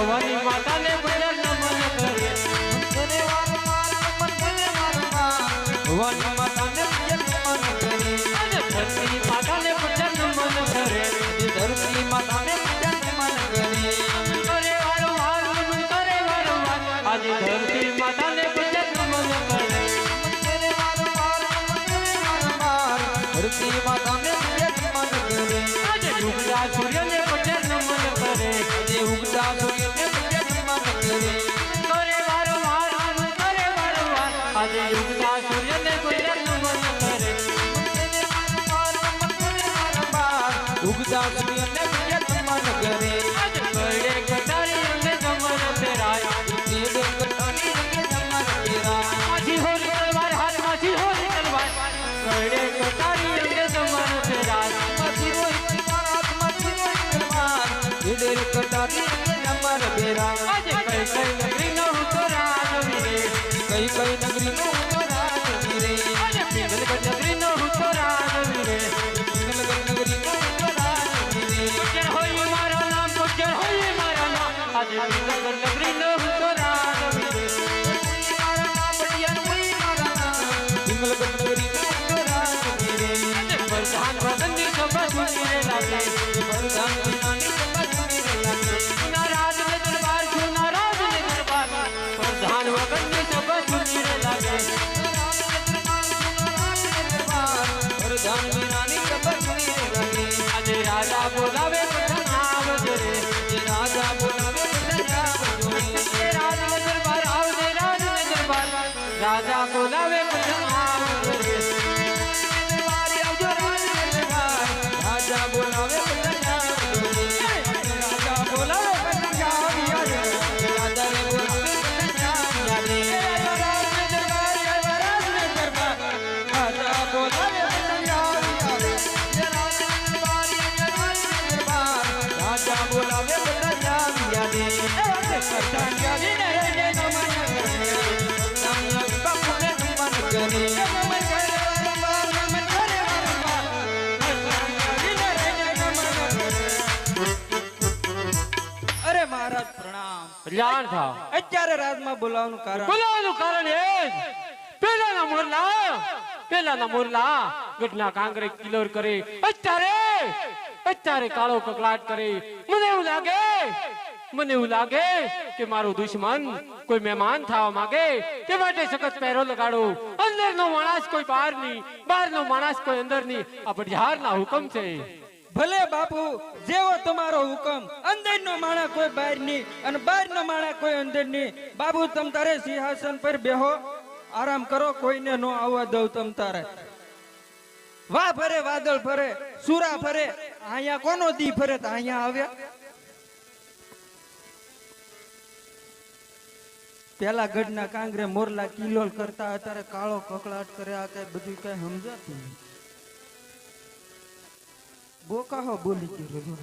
ભવાની માતાને ભજન નમન કરીએ. ભવાની માતાને ભજન નમન કરીએ. ધરતી માતાને ભજન નમન કરીએ. ધરતી માતાને ભજન નમન કરીએ. આજે ધરતી માતાને ભજન નમન કરીએ. ધરતી માતાને ભજન નમન કરીએ. આજે ઉગતા સૂર્યને ભજન નમન કરે આજે ઉગતા સૂર્ય ઉગતા આજે રાજા બોલાવે. રાજા બોલાવે. રાજા બોલાવે બોલાવે અરે મહારાજ પ્રણામ. જાણ થાવ અત્યારે રાજમાં બોલાવવાનું કારણ. બોલાવાનું કારણ એ પેલાના મોરલા પેલાના મોરલા ગઢના કાંગરે કિલોર કરે અત્યારે અત્યારે કાળો કકલાટ કરે મને એવું લાગે મને એવું લાગે કે મારો દુશ્મન કોઈ મહેમાન થવા માંગે તે માટે સખત પહેરો લગાડો. અંદર નો માણસ કોઈ બહારની બહાર નો માણસ કોઈ અંદરની આ બઢિયાર ના હુકમ છે. ભલે બાપુ, જેવો તમારો હુકમ અંદર નો માણા કોઈ બહારની અને બહાર નો માણા કોઈ અંદરની બાપુ, તમ તારે સિંહાસન પર બેહો. આરામ કરો, કોઈને નો આવવા દઉં તમ તારે. વાહ ફરે, વાદળ ફરે, સુરા ફરે. અહીંયા કોનો દી ફરે તો અહીંયા આવ્યા? પેલા ગઢના કાંગરે મોરલા કિલોલ કરતા અત્યારે કાળો કકળાટ કરે, આ કઈ બધું કઈ સમજાતું બોકાહો બોલી ગયો.